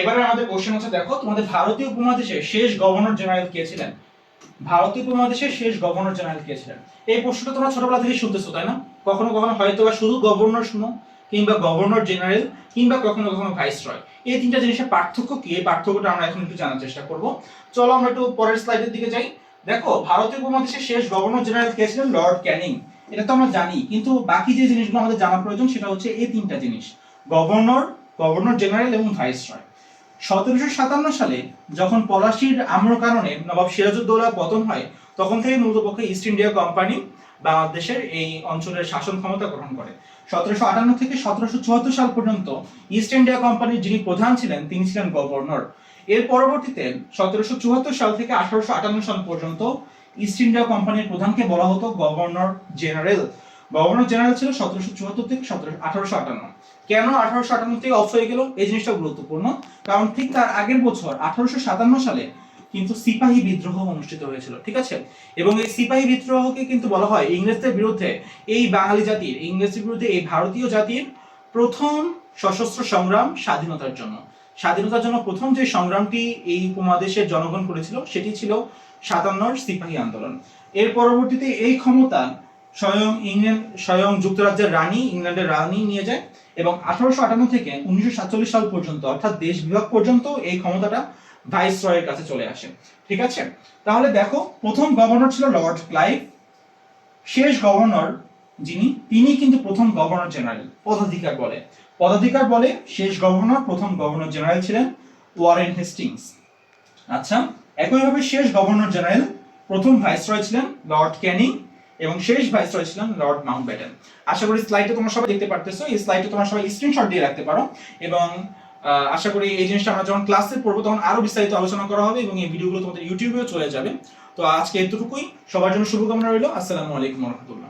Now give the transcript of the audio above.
এবারে আমাদের কোশ্চেন হচ্ছে, দেখো, তোমাদের ভারতীয় উপমহাদেশের শেষ গভর্নর জেনারেল কে ছিলেন? ভারতীয় উপমহাদেশের শেষ গভর্নর জেনারেল কে ছিলেন? এই প্রশ্নটা তোমরা ছোটবেলা থেকে শুনতেছো, তাই না? কখনো কখনো হয়তো বা শুধু গভর্নর শুনো, কিংবা গভর্নর জেনারেল কিংবা কখনো কখনো ভাইস রয় এই তিনটা জিনিসের পার্থক্য কি? এই পার্থক্যটা আমরা এখন একটু জানার চেষ্টা করব। চলো আমরা একটু পরের স্লাইডের দিকে যাই। দেখো, ভারতীয় উপমহাদেশের শেষ গভর্নর জেনারেল কে ছিলেন? লর্ড ক্যানিং এটা তো আমরা জানি, কিন্তু বাকি যে জিনিসগুলো আমাদের জানা প্রয়োজন, সেটা হচ্ছে এই তিনটা জিনিস। গভর্নর গভর্নর জেনারেল এবং ভাইস রয়। সতেরোশো সাতান্ন সালে যখন পলাশির আমর কারণে নবাব সিরাজউদ্দৌলা পতন হয়, তখন থেকে মূলত পক্ষে ইস্ট ইন্ডিয়া কোম্পানি বাংলাদেশের এই অঞ্চলের শাসন ক্ষমতা গ্রহণ করে। সতেরোশো আটান্ন থেকে সতেরোশো চুয়াত্তর সাল পর্যন্ত ইস্ট ইন্ডিয়া কোম্পানির যিনি প্রধান ছিলেন, তিনি ছিলেন গভর্নর। এর পরবর্তীতে সতেরোশো চুয়াত্তর সাল থেকে আঠারোশো আটান্ন সাল পর্যন্ত ইস্ট ইন্ডিয়া কোম্পানির প্রধানকে বলা হতো গভর্নর জেনারেল। গভর্নর জেনারেল ছিল সতেরোশো চুয়াত্তর থেকে সতেরো আঠারোশো আটান্ন। কেন আঠারোশো আটান্ন থেকে অফ হয়ে গেল? এই জিনিসটা গুরুত্বপূর্ণ। কারণ ঠিক তার আগের বছর, আঠারোশো সাতান্ন সালে কিন্তু সিপাহী বিদ্রোহ অনুষ্ঠিত হয়েছিল, ঠিক আছে? এবং এই সিপাহী বিদ্রোহকে কিন্তু বলা হয় ইংরেজদের বিরুদ্ধে এই বাঙালি জাতির, ইংরেজদের বিরুদ্ধে এই ভারতীয় জাতির প্রথম সশস্ত্র সংগ্রাম স্বাধীনতার জন্য। স্বাধীনতার জন্য প্রথম যে সংগ্রামটি এই উপমহাদেশের জনগণ করেছিল, সেটি ছিল সাতান্নর সিপাহী আন্দোলন। এর পরবর্তীতে এই ক্ষমতা স্বয়ং ইংল্যান্ড, স্বয়ং যুক্তরাজ্যের রানী, ইংল্যান্ডের রানী নিয়ে যায় এবং আঠারোশো আটান্ন থেকে উনিশশো সাতচল্লিশ সাল পর্যন্ত, অর্থাৎ দেশ বিভাগ পর্যন্ত এই ক্ষমতাটা ভাইস রয়ের কাছে চলে আসে। ঠিক আছে? তাহলে দেখো, প্রথম গভর্নর ছিল লর্ড ক্লাইভ, শেষ গভর্নর যিনি, তিনি কিন্তু প্রথম গভর্নর জেনারেল, পদাধিকার বলে। পদাধিকার বলে শেষ গভর্নর, প্রথম গভর্নর জেনারেল ছিলেন ওয়ারেন হেস্টিংস। আচ্ছা একইভাবে শেষ গভর্নর জেনারেল, প্রথম ভাইসরয় ছিলেন লর্ড ক্যানিং এবং শেষ ভাইসরয় ছিলেন লর্ড মাউন্ট মাউন্টব্যাটেন আশা করি স্লাইডে তোমরা সবাই দেখতে পারতেছো। এই স্লাইডে তোমরা সবাই স্ক্রিনশট দিয়ে রাখতে পারো। এবং আশা করি এই জিনিসটা আমরা যখন ক্লাসে পড়ব তখন আরও বিস্তারিত আলোচনা করা হবে এবং এই ভিডিওগুলো তোমাদের ইউটিউবেও চলে যাবে। তো আজকে এতটুকুই। সবার জন্য শুভকামনা রইল। আসসালামু আলাইকুম রহমতুল্লাহ।